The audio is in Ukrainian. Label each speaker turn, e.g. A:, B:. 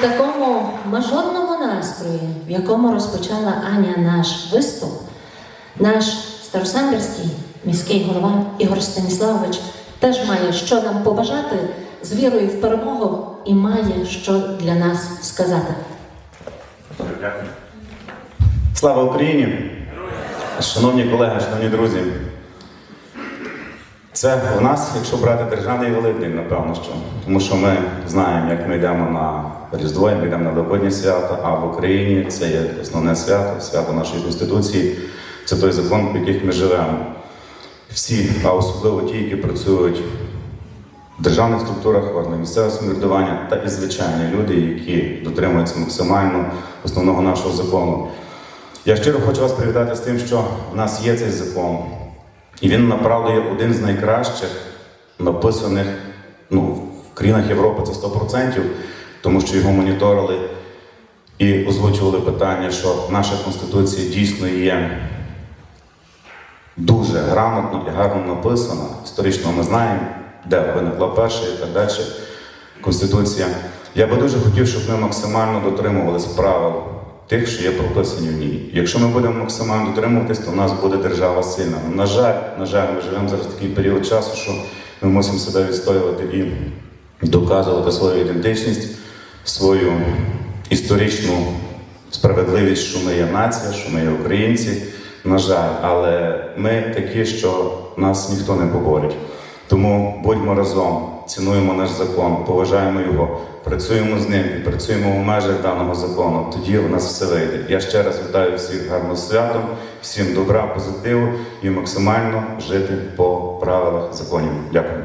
A: такому мажорному настрої, в якому розпочала Аня наш виступ, наш старосамбірський міський голова Ігор Станіславович теж має що нам побажати з вірою в перемогу і має що для нас сказати.
B: Слава Україні! Шановні колеги, шановні друзі. Це в нас, якщо брати державний Великдень, напевно, що. Тому що ми знаємо, як ми йдемо на Різдво, як ми йдемо на Великодні свята, а в Україні це є основне свято, свято нашої Конституції. Це той закон, по яких ми живемо. Всі, а особливо ті, які працюють в державних структурах, органах місцевого самоврядування та і звичайні люди, які дотримуються максимально основного нашого закону. Я щиро хочу вас привітати з тим, що в нас є цей закон, і він направду є один з найкращих написаних ну, в країнах Європи це 100%, тому що його моніторили і озвучували питання, що наша конституція дійсно є дуже грамотно і гарно написана. Історично ми знаємо, де виникла перша і так далі Конституція. Я би дуже хотів, щоб ми максимально дотримувалися правил тих, що є прописані в ній. Якщо ми будемо максимально дотримуватись, то в нас буде держава сильна. На жаль, на жаль, ми живемо зараз в такий період часу, що ми мусимо себе відстоювати і доказувати свою ідентичність, свою історичну справедливість, що ми є нація, що ми є українці. На жаль, але ми такі, що нас ніхто не поборить. Тому будьмо разом, цінуємо наш закон, поважаємо його, працюємо з ним і працюємо в межах даного закону. Тоді у нас все вийде. Я ще раз вітаю всіх гарно святом, всім добра, позитиву і максимально жити по правилах законів. Дякую.